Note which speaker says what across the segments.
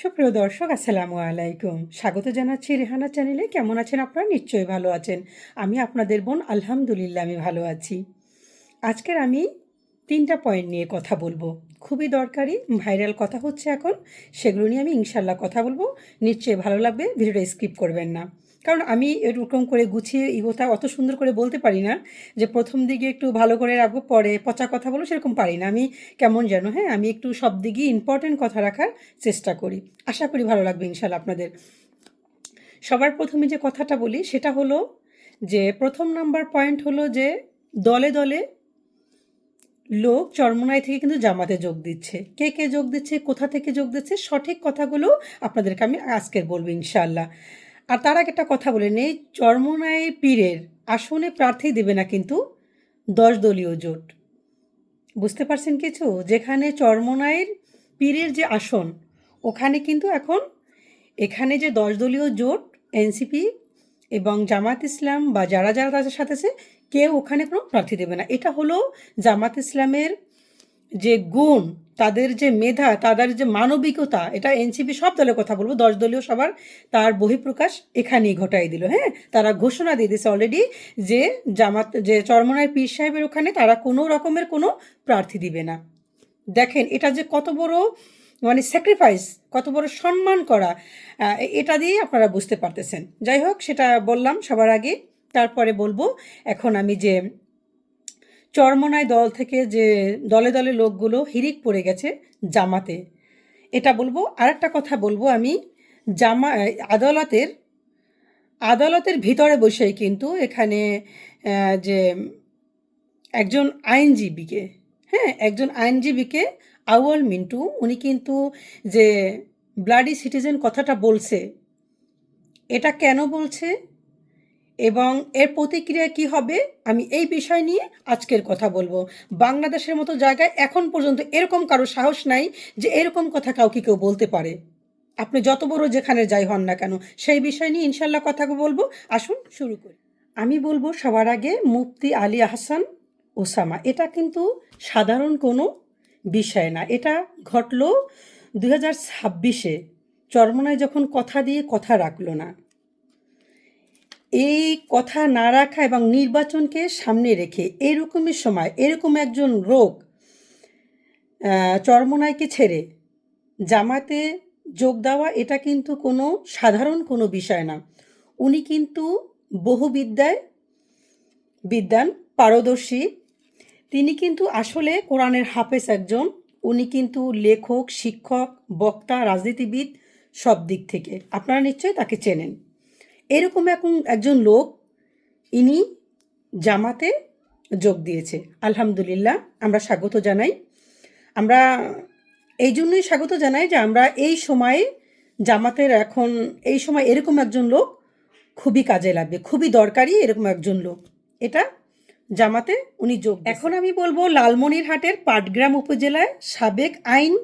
Speaker 1: সুপ্রিয় দর্শক, আসসালামু আলাইকুম। স্বাগত জানাচ্ছি রেহানা চ্যানেলে। কেমন আছেন আপনারা? নিশ্চয়ই ভালো আছেন। আমি আপনাদের বোন, আলহামদুলিল্লাহ, আমি ভালো আছি। আজকের আমি তিনটা পয়েন্ট নিয়ে কথা বলব। খুবই দরকারি ভাইরাল কথা হচ্ছে এখন, সেগুলো নিয়ে আমি ইনশাল্লাহ কথা বলব। নিশ্চয়ই ভালো লাগবে, ভিডিওটা স্কিপ করবেন না। কারণ আমি এরকম করে গুছিয়ে ইগোটা অত সুন্দর করে বলতে পারি না যে প্রথম দিকে একটু ভালো করে রাখব, পরে পচা কথা বলব সেরকম পারি না। আমি কেমন যেন হ্যাঁ আমি একটু সব দিকেই ইম্পর্টেন্ট কথা রাখার চেষ্টা করি। আশা করি ভালো লাগবে ইনশাল্লাহ আপনাদের। সবার প্রথমে যে কথাটা বলি সেটা হলো যে প্রথম নাম্বার পয়েন্ট হলো যে দলে দলে লোক চরমনাই থেকে কিন্তু জামাতে যোগ দিচ্ছে। কে কে যোগ দিচ্ছে, কোথা থেকে যোগ দিচ্ছে, সঠিক কথাগুলো আপনাদেরকে আমি আজকের বলব ইনশাআল্লাহ। আর তার আগে একটা কথা বলে নেই, চরমনাই পীরের আসনে প্রার্থী দেবে না কিন্তু দশ দলীয় জোট। বুঝতে পারছেন কিছু? যেখানে চরমনাইয়ের পীরের যে আসন, ওখানে কিন্তু এখন এখানে যে দশ দলীয় জোট, এনসিপি এবং জামাত ইসলাম বা যারা যারা তাদের সাথে আছে, কেউ ওখানে কোনো প্রার্থী দেবে না। এটা হলো জামাত ইসলামের যে গুণ তাদের যে মেধা, তাদের যে মানবিকতা, এটা এনসিপি সব দলের কথা বলব। দশ দলীয় সবার তার বহিঃপ্রকাশ এখানেই ঘটাই দিল হ্যাঁ? তারা ঘোষণা দিয়ে দিয়েছে অলরেডি যে জামাত, যে চরমনায় পীর সাহেবের ওখানে তারা কোনো রকমের কোনো প্রার্থী দিবে না। দেখেন, এটা যে কত বড় মানে স্যাক্রিফাইস কত বড় সম্মান করা এটা দিয়েই আপনারা বুঝতে পারতেছেন। যাই হোক, সেটা বললাম সবার আগে। তারপরে বলব, এখন আমি যে চরমনায় দল থেকে যে দলে দলে লোকগুলো হিরিক পড়ে গেছে জামাতে। এটা বলব আর একটা কথা বলব আমি, জামা আদালতের আদালতের ভিতরে বসেই কিন্তু এখানে যে একজন আইনজীবীকে হ্যাঁ একজন আইনজীবীকে আউয়াল মিন্টু, উনি কিন্তু যে ব্লাডি সিটিজেন কথাটা বলছে, এটা কেন বলছে? এবং এর প্রতিক্রিয়া কি হবে? আমি এই বিষয় নিয়ে আজকের কথা বলব। বাংলাদেশের মতো জায়গায় এখন পর্যন্ত এরকম কারও সাহস নাই যে এরকম কথা কাউকে কেউ বলতে পারে। আপনি যত বড় যেখানে যাই হন না কেন, সেই বিষয় নিয়ে ইনশাল্লাহ কথা বলব। আসুন শুরু করি। আমি বলব সবার আগে মুফতি আলী আহসান ওসামা। এটা কিন্তু সাধারণ কোনো বিষয় না। এটা ঘটলো দু হাজার ছাব্বিশে। চরমনায় যখন কথা দিয়ে কথা রাখল না এই কথা না রাখা এবং নির্বাচনকে সামনে রেখে এরকমের সময়, এরকম একজন রোগ চরমনাইকে ছেড়ে জামাতে যোগ দেওয়া এটা কিন্তু কোনো সাধারণ কোনো বিষয় না। উনি কিন্তু বহু বিদ্যায় বিদ্যান, পারদর্শী। তিনি কিন্তু আসলে কোরআনের হাফেজ একজন। উনি কিন্তু লেখক, শিক্ষক, বক্তা, রাজনীতিবিদ সব দিক থেকে। আপনারা নিশ্চয়ই তাকে চেনেন। এরকম এখন একজন লোক ইনি জামাতে যোগ দিয়েছে। আলহামদুলিল্লাহ, আমরা স্বাগত জানাই। আমরা এই জন্যই স্বাগত জানাই যে আমরা এই সময়ে জামাতের এখন, এই সময় এরকম একজন লোক খুবই কাজে লাগবে, খুবই দরকারি এরকম একজন লোক। এটা জামাতে উনি যোগ এখন আমি বলব, লালমনিরহাটের পাটগ্রাম উপজেলায় সাবেক আইন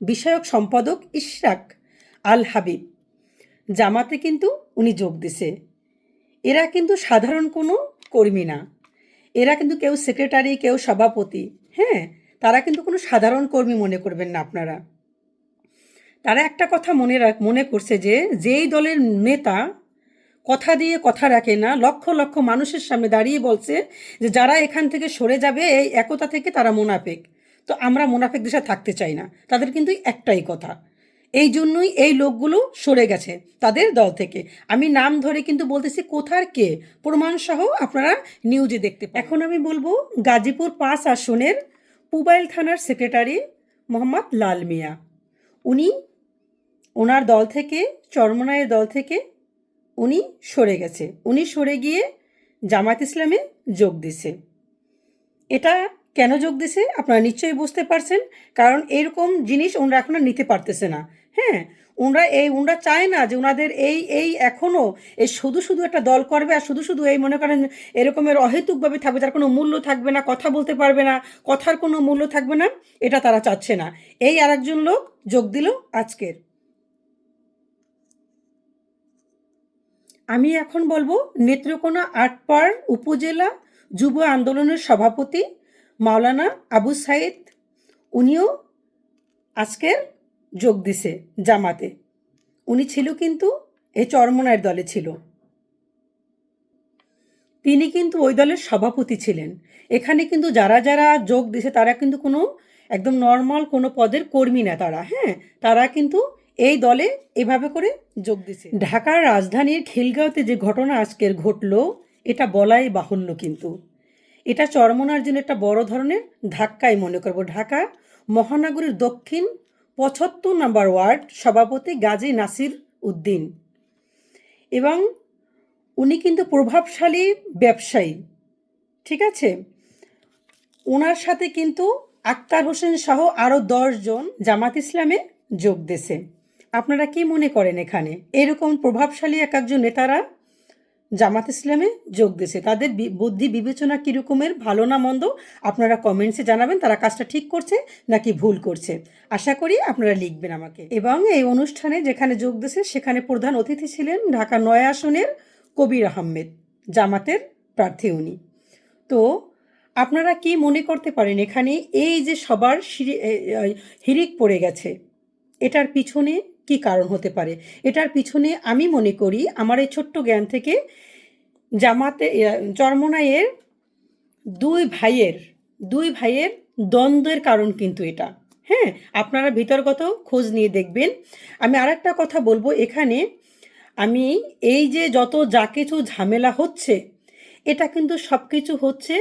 Speaker 1: বিষয়ক সম্পাদক ইশরাক আল হাবিব। জামাতে কিন্তু উনি যোগ দিছে। এরা কিন্তু সাধারণ কোনো কর্মী না। এরা কিন্তু কেউ সেক্রেটারি, কেউ সভাপতি হ্যাঁ? তারা কিন্তু কোনো সাধারণ কর্মী মনে করবেন না আপনারা। তারা একটা কথা মনে রাখ, মনে করছে যে, যেই দলের নেতা কথা দিয়ে কথা রাখে না, লক্ষ লক্ষ মানুষের সামনে দাঁড়িয়ে বলছে যে, যারা এখান থেকে সরে যাবে, এই একতা থেকে তারা মোনাফেক। তো আমরা মোনাফেক দেশে থাকতে চাই না। তাদের কিন্তু একটাই কথা এই জন্যই এই লোকগুলো সরে গেছে তাদের দল থেকে। আমি নাম ধরে কিন্তু বলতেছি কোথার কে? প্রমাণ সহ আপনারা নিউজে দেখতে এখন আমি বলব গাজীপুর পাঁচ আসনের পুবাইল থানার সেক্রেটারি মোহাম্মদ লাল মিয়া। উনি ওনার দল থেকে চরমনায়ের দল থেকে উনি সরে গেছে। উনি সরে গিয়ে জামাত ইসলামে যোগ দিছে। এটা কেন যোগ দিছে? আপনারা নিশ্চয়ই বুঝতে পারছেন, কারণ এরকম জিনিস ওনারা এখন নিতে পারতেছে না। হ্যাঁ ওনারা এই ওনারা চায় না যে ওনাদের এই এই এখনও এই শুধু শুধু একটা দল করবে আর শুধু শুধু এই মনে করেন এরকমের অহেতুকভাবে থাকবে, যার কোনো মূল্য থাকবে না, কথা বলতে পারবে না, কথার কোনো মূল্য থাকবে না, এটা তারা চাচ্ছে না। এই আরেকজন লোক যোগ দিল আজকের। আমি এখন বলব নেত্রকোনা আটপাড় উপজেলা যুব আন্দোলনের সভাপতি মাওলানা আবু সাইদ, উনিও আজকের যোগ দিছে জামাতে। উনি ছিল কিন্তু এই চরমনায়ের দলে ছিল। তিনি কিন্তু ওই দলের সভাপতি ছিলেন। এখানে কিন্তু যারা যারা যোগ দিছে তারা কিন্তু কোনো একদম নর্মাল কোনো পদের কর্মী না তারা হ্যাঁ? তারা কিন্তু এই দলে এভাবে করে যোগ দিছে। ঢাকার রাজধানীর খিলগাঁওতে যে ঘটনা আজকের ঘটলো, এটা বলাই বাহুল্য কিন্তু। এটা চরমনার জন্য একটা বড় ধরনের ধাক্কাই মনে করব। ঢাকা মহানগরীর দক্ষিণ পঁচাত্তর নম্বর ওয়ার্ড সভাপতি গাজী নাসির উদ্দিন। এবং উনি কিন্তু প্রভাবশালী ব্যবসায়ী, ঠিক আছে? ওনার সাথে কিন্তু আক্তার হোসেন সহ আরও জন জামাত ইসলামে যোগ দিছে আপনারা কি মনে করেন এখানে? এরকম প্রভাবশালী এক একজন নেতারা জামাত ইসলামে যোগ দিছে তাদের বুদ্ধি বিবেচনা কীরকমের, ভালো না মন্দ, আপনারা কমেন্টসে জানাবেন তারা কাজটা ঠিক করছে নাকি ভুল করছে। আশা করি আপনারা লিখবেন আমাকে। এবং এই অনুষ্ঠানে যেখানে যোগ দিছে সেখানে প্রধান অতিথি ছিলেন ঢাকা নয় আসনের কবির আহমেদ, জামাতের প্রার্থী উনি। তো আপনারা কি মনে করতে পারেন, এখানে এই যে সবার হিরিক পড়ে গেছে, এটার পিছনে কি কারণ হতে পারে? এটার পিছনে আমি মনে করি আমার এই ছোট্ট জ্ঞান থেকে জামাতে এ, চরমনাইয়ের দুই ভাইয়ের দুই ভাইয়ের দ্বন্দ্বের কারণ কিন্তু এটা। হ্যাঁ আপনারা ভিতরগত খোঁজ নিয়ে দেখবেন। আমি আর একটা কথা বলব এখানে। আমি এই যে যত যা কিছু ঝামেলা হচ্ছে এটা কিন্তু সব কিছু হচ্ছে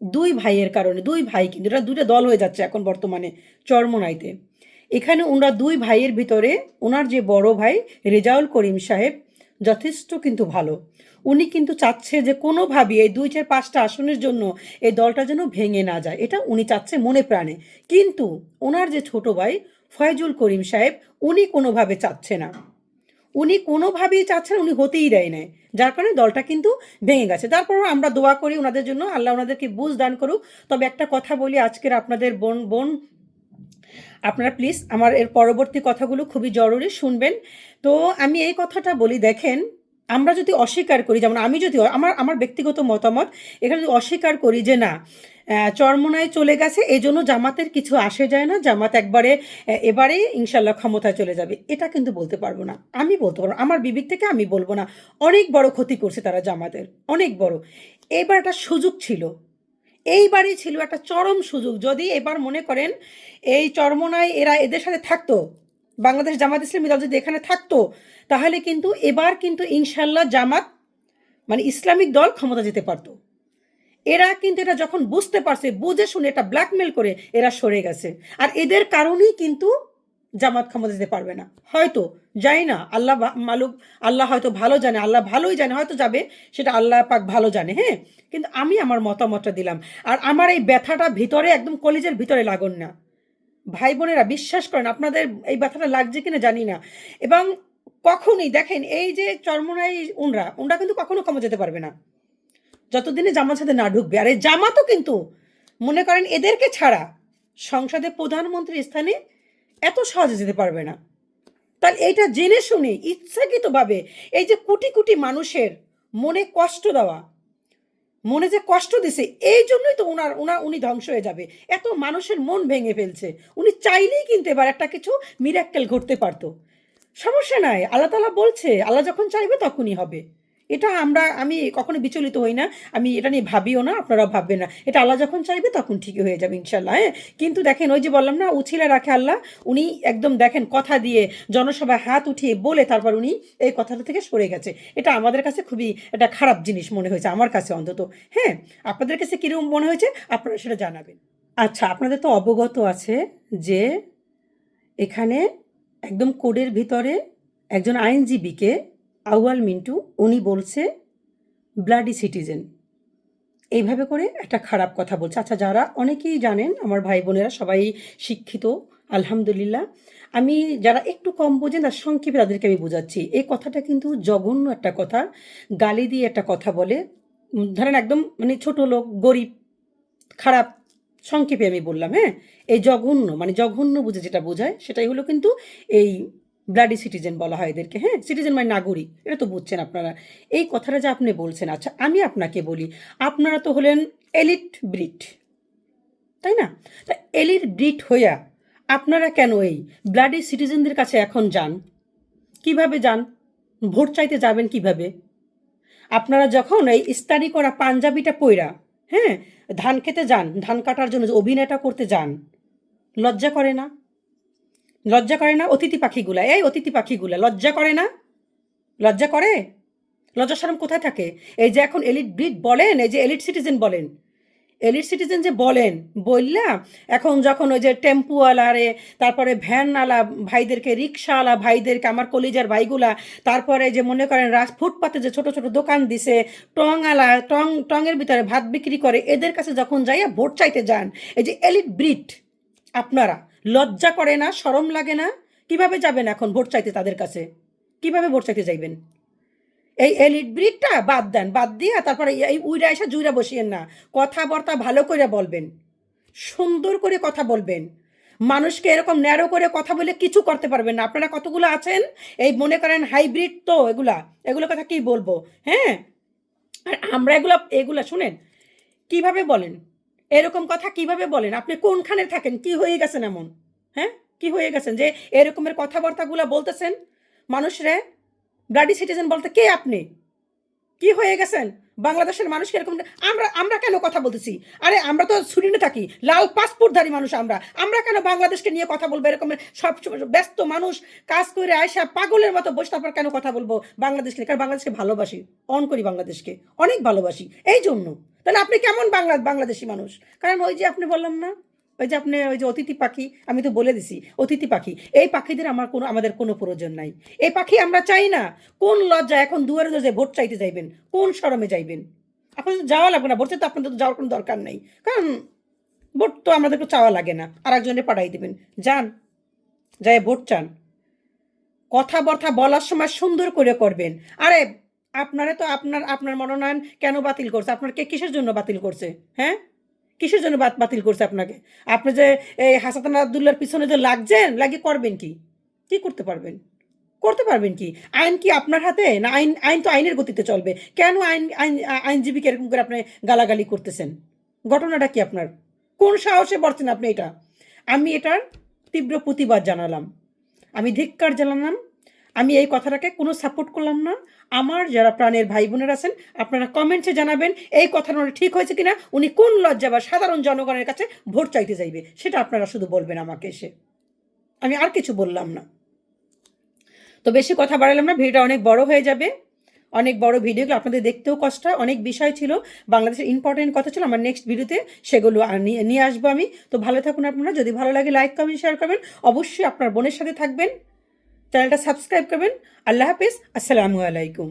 Speaker 1: দুই ভাইয়ের কারণে দুই ভাই কিন্তু এটা দুটো দল হয়ে যাচ্ছে এখন বর্তমানে চরমনাইতে। এখানে ওনারা দুই ভাইয়ের ভিতরে, ওনার যে বড় ভাই রেজাউল করিম সাহেব, যথেষ্ট কিন্তু ভালো। উনি কিন্তু চাচ্ছে যে কোনোভাবেই এই দুই চার পাঁচটা আসনের জন্য এই দলটা যেন ভেঙে না যায়। এটা উনি চাচ্ছে মনে প্রাণে। কিন্তু ওনার যে ছোট ভাই ফয়জুল করিম সাহেব, উনি কোনোভাবে চাচ্ছে না। উনি কোনোভাবেই চাচ্ছেন উনি হতেই দেয় নাই। যার কারণে দলটা কিন্তু ভেঙে গেছে। তারপরও আমরা দোয়া করি ওনাদের জন্য, আল্লাহ ওনাদেরকে বুঝ দান করুক। তবে একটা কথা বলি, আজকের আপনাদের বোন বোন আপনারা প্লিজ আমার এর পরবর্তী কথাগুলো খুবই জরুরি শুনবেন। তো আমি এই কথাটা বলি, দেখেন, আমরা যদি অস্বীকার করি, যেমন আমি যদি, আমার আমার ব্যক্তিগত মতামত, এখানে যদি অস্বীকার করি যে না চরমনায় চলে গেছে এই জন্য জামাতের কিছু আসে যায় না, জামাত একবারে এবারে ইনশাল্লাহ ক্ষমতায় চলে যাবে। এটা কিন্তু বলতে পারব না। আমি বলতে পারব আমার বিবেক থেকে আমি বলব না। অনেক বড় ক্ষতি করছে তারা জামাতের। অনেক বড়। এবার একটা সুযোগ ছিল। এইবারই ছিল একটা চরম সুযোগ। যদি এবার মনে করেন, এই চরমনায় এরা এদের সাথে থাকতো, বাংলাদেশ জামাত ইসলামী দল যদি এখানে থাকতো, তাহলে কিন্তু এবার কিন্তু ইনশাল্লাহ জামাত মানে ইসলামিক দল ক্ষমতা যেতে পারতো। এরা কিন্তু এটা যখন বুঝতে পারছে, বুঝে শুনে এটা ব্ল্যাকমেল করে এরা সরে গেছে। আর এদের কারণেই কিন্তু জামাত ক্ষমতা যেতে পারবে না। হয়তো যাই না, আল্লাহ মালুক, আল্লাহ হয়তো ভালো জানে, আল্লাহ ভালোই জানে, হয়তো যাবে, সেটা আল্লাহ পাক ভালো জানে হ্যাঁ? কিন্তু আমি আমার মতামতটা দিলাম। আর আমার এই ব্যথাটা ভিতরে, একদম কলেজের ভিতরে লাগুন না। ভাই বোনেরা, বিশ্বাস করেন, আপনাদের এই ব্যথাটা লাগছে কিনা জানি না। এবং কখনই দেখেন, এই যে চর্মনাই উনরা উনরা কিন্তু কখনো কমে যেতে পারবে না। যতদিনে জামাত সাথে না ঢুকবে, আর এই জামাতও কিন্তু, মনে করেন এদেরকে ছাড়া, সংসদে প্রধানমন্ত্রীর স্থানে এত সহজে যেতে পারবে না। তাহলে এইটা জেনে শুনে ইচ্ছাকৃতভাবে এই যে কোটি কোটি মানুষের মনে কষ্ট দেওয়া, মনে যে কষ্ট দিছে, এই জন্যই তো ওনার ওনার উনি ধ্বংস হয়ে যাবে। এত মানুষের মন ভেঙে ফেলছে। উনি চাইলেই কিন্তু এবার একটা কিছু মিরাক্কেল ঘটতে পারতো। সমস্যা নাই, আল্লাহ তালা বলছে, আল্লাহ যখন চাইবে তখনই হবে। এটা আমরা, আমি কখনো বিচলিত হই না। আমি এটা নিয়ে ভাবিও না আপনারা ভাববেন না। এটা আল্লাহ যখন চাইবে তখন ঠিকই হয়ে যাবে ইনশাল্লাহ হ্যাঁ? কিন্তু দেখেন ওই যে বললাম না, উছিলা রাখে আল্লাহ, উনি একদম দেখেন কথা দিয়ে জনসভায় হাত উঠিয়ে বলে তারপর উনি এই কথাটা থেকে সরে গেছে। এটা আমাদের কাছে খুবই একটা খারাপ জিনিস মনে হয়েছে, আমার কাছে অন্তত হ্যাঁ? আপনাদের কাছে কীরকম মনে হয়েছে? আপনারা সেটা জানাবেন। আচ্ছা আপনাদের তো অবগত আছে যে এখানে একদম কোডের ভিতরে একজন আইনজীবীকে আউয়াল মিন্টু, উনি বলছে ব্লাডি সিটিজেন এইভাবে করে একটা খারাপ কথা বলছে। আচ্ছা যারা অনেকেই জানেন, আমার ভাই বোনেরা সবাই শিক্ষিত, আলহামদুলিল্লাহ। আমি যারা একটু কম বোঝেন, তার সংক্ষেপে তাদেরকে আমি বোঝাচ্ছি। এই কথাটা কিন্তু জঘন্য একটা কথা। গালি দিয়ে একটা কথা বলে। ধরেন একদম মানে ছোট লোক, গরিব, খারাপ, সংক্ষেপে আমি বললাম হ্যাঁ? এই জঘন্য মানে জঘন্য বুঝে যেটা বোঝায়, সেটাই হলো কিন্তু এই ব্লাডি সিটিজেন বলা হয় এদেরকে হ্যাঁ? সিটিজেন মানে নাগরিক, এটা তো বুঝছেন আপনারা। এই কথাটা যে আপনি বলছেন আচ্ছা আমি আপনাকে বলি, আপনারা তো হলেন এলিট ব্রিড তাই না? তা এলিট ব্রিড হইয়া আপনারা কেন এই ব্লাডি সিটিজেনদের কাছে এখন যান? কীভাবে যান? ভোট চাইতে যাবেন কীভাবে? আপনারা যখন এই ইস্তারি করা পাঞ্জাবিটা পইরা হ্যাঁ ধান খেতে যান, ধান কাটার জন্য অভিনয়টা করতে যান, লজ্জা করে না? লজ্জা করে না অতিথি পাখিগুলা? এই অতিথি পাখিগুলা, লজ্জা করে না? লজ্জা করে? লজ্জা শরম কোথায় থাকে? এই যে এখন এলিট ব্রিড বলেন, এই যে এলিট সিটিজেন বলেন, এলিট সিটিজেন যে বলেন বললা এখন যখন ওই যে টেম্পুওয়ালারে, তারপরে ভ্যানওয়ালা ভাইদেরকে রিক্সাওয়ালা ভাইদেরকে, আমার কলিজার ভাইগুলা, তারপরে যে মনে করেন রাস, ফুটপাতে যে ছোট ছোট দোকান দিছে, টংওয়ালা, টং টঙের ভিতরে ভাত বিক্রি করে, এদের কাছে যখন যাইয়া ভোট চাইতে যান, এই যে এলিট ব্রিড, আপনারা লজ্জা করে না শরম লাগে না? কীভাবে যাবেন এখন ভোট চাইতে তাদের কাছে? কীভাবে ভোট চাইতে যাইবেন? এই এলিট ব্রিডটা বাদ দেন, বাদ দিয়ে তারপরে এই উইরা এসে জুইরা বসিয়েন না। কথাবার্তা ভালো করে বলবেন, সুন্দর করে কথা বলবেন। মানুষকে এরকম ন্যারো করে কথা বলে কিছু করতে পারবেন না। আপনারা কতগুলো আছেন? এই মনে করেন হাইব্রিড তো এগুলা। এগুলো কথা কি বলব? হ্যাঁ? আর আমরা এগুলো, এগুলা শুনেন, কীভাবে বলেন? এরকম কথা কীভাবে বলেন? আপনি কোনখানে থাকেন? কি হয়ে গেছেন এমন? হ্যাঁ? কি হয়ে গেছেন? যে এরকমের কথাবার্তাগুলো বলতেছেন? মানুষরে? ব্লাডি সিটিজেন বলতে কে আপনি? কি হয়ে গেছেন? বাংলাদেশের মানুষ এরকম? আমরা আমরা কেন কথা বলতেছি? আরে, আমরা তো সুরিনে থাকি। লাল পাসপোর্টধারী মানুষ আমরা। আমরা কেন বাংলাদেশকে নিয়ে কথা বলব? এরকম সব ব্যস্ত মানুষ কাজ করে আয়সা পাগলের মতো বসে তারপর কেন কথা বলব? বাংলাদেশকে? কারণ বাংলাদেশকে ভালোবাসি। অন করি বাংলাদেশকে। অনেক ভালোবাসি। এই জন্য। তাহলে আপনি কেমন বাংলা বাংলাদেশি মানুষ? কারণ ওই যে আপনি বললাম না, ওই যে আপনি ওই যে অতিথি পাখি, আমি তো বলে দিছি, অতিথি পাখি। এই পাখিদের আমার কোনো আমাদের কোনো প্রয়োজন নাই। এই পাখি আমরা চাই না, কোন লজ্জা এখন দুয়ারে দুয়ারে ভোট চাইতে যাইবেন, কোন শরমে যাইবেন? তো যাওয়া লাগবে না, ভোটে তো আপনাদের তো যাওয়ার কোনো দরকার নেই। কারণ ভোট তো আমাদেরকে চাওয়া লাগে না আর একজনে পাঠাই দেবেন। যান যাই ভোট চান। কথাবার্তা বলার সময় সুন্দর করে করবেন। আরে আপনারা তো আপনার আপনার মনোনয়ন কেন বাতিল করছে? আপনার কে কিসের জন্য বাতিল করছে? হ্যাঁ? কিসের জন্য বাতিল করছে আপনাকে? আপনি যে এই হাসান আবদুল্লার পিছনে যে লাগছেন, লাগিয়ে করবেন কি? কি করতে পারবেন? করতে পারবেন কি? আইন কি আপনার হাতে? না আইন আইন তো আইনের গতিতে চলবে। কেন আইন আইন, আইনজীবীকে এরকম করে আপনি গালাগালি করতেছেন? ঘটনাটা কি আপনার? কোন সাহসে বলছেন আপনি এটা? আমি এটার তীব্র প্রতিবাদ জানালাম। আমি ধিক্কার জানালাম আমি এই কথাটাকে কোনো সাপোর্ট করলাম না। আমার যারা প্রাণের ভাই বোনের আছেন, আপনারা কমেন্টসে জানাবেন, এই কথাটা ঠিক হয়েছে কিনা, উনি কোন লজ্জা বা সাধারণ জনগণের কাছে ভোট চাইতে যাইবে সেটা আপনারা শুধু বলবেন আমাকে এসে। আমি আর কিছু বললাম না। তো বেশি কথা বাড়ালাম না, ভিডিওটা অনেক বড় হয়ে যাবে। অনেক বড় ভিডিওগুলো আপনাদের দেখতেও কষ্ট হয়। অনেক বিষয় ছিল। বাংলাদেশের ইম্পর্টেন্ট কথা ছিল, আমার নেক্সট ভিডিওতে সেগুলো নিয়ে আসব আমি। তো ভালো থাকুন আপনারা। যদি ভালো লাগে লাইক কমেন্ট শেয়ার করবেন। অবশ্যই আপনার বোনের সাথে থাকবেন। চ্যানেলটা সাবস্ক্রাইব করবেন। আল্লাহ হাফিজ। আসসালামু আলাইকুম।